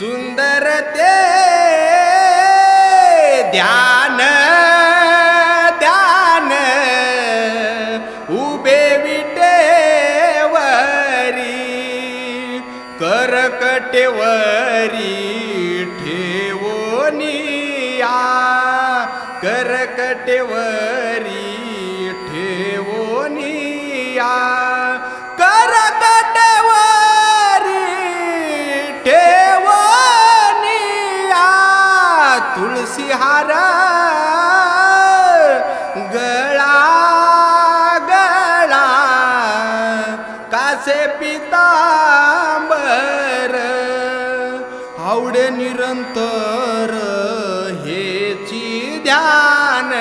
सुंदर ते ध्यान ध्यान उभे विटेवरी करकटेवरी ठेवोनिया करकटेवरी ठेवोनिया असे पितांबर आवडे निरंतर हेची ध्यान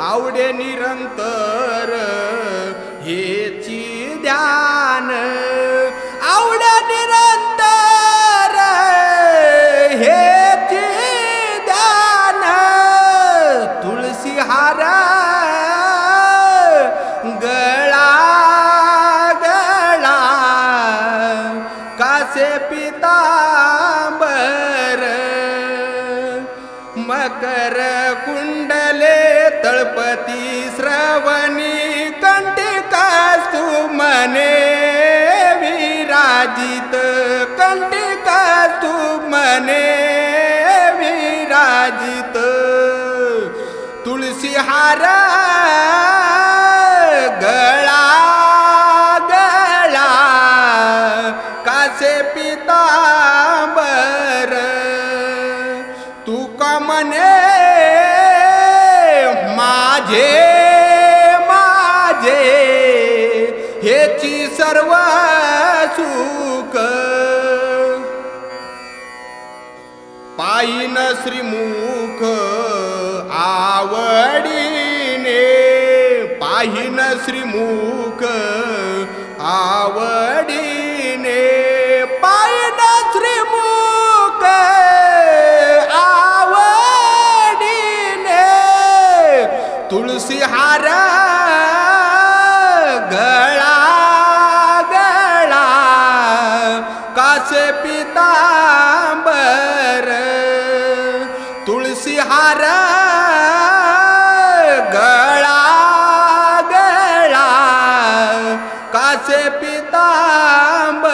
आवडे निरंतर हेची ध्यान. कासे पितांबर मकर कुंडले तळपती श्रवणी कंटिका सुमने विराजित कंटिका सुमने विराजित. तुलसी हारा पितांबर तू का म्हणे माझे माझे? हेची सर्व सुख पायीन श्रीमुख आवडीने पाहिन श्रीमुख तुळसी हार गळा गळा कासे पिताबर तुळसी हार गळा गळा कासे पितांबर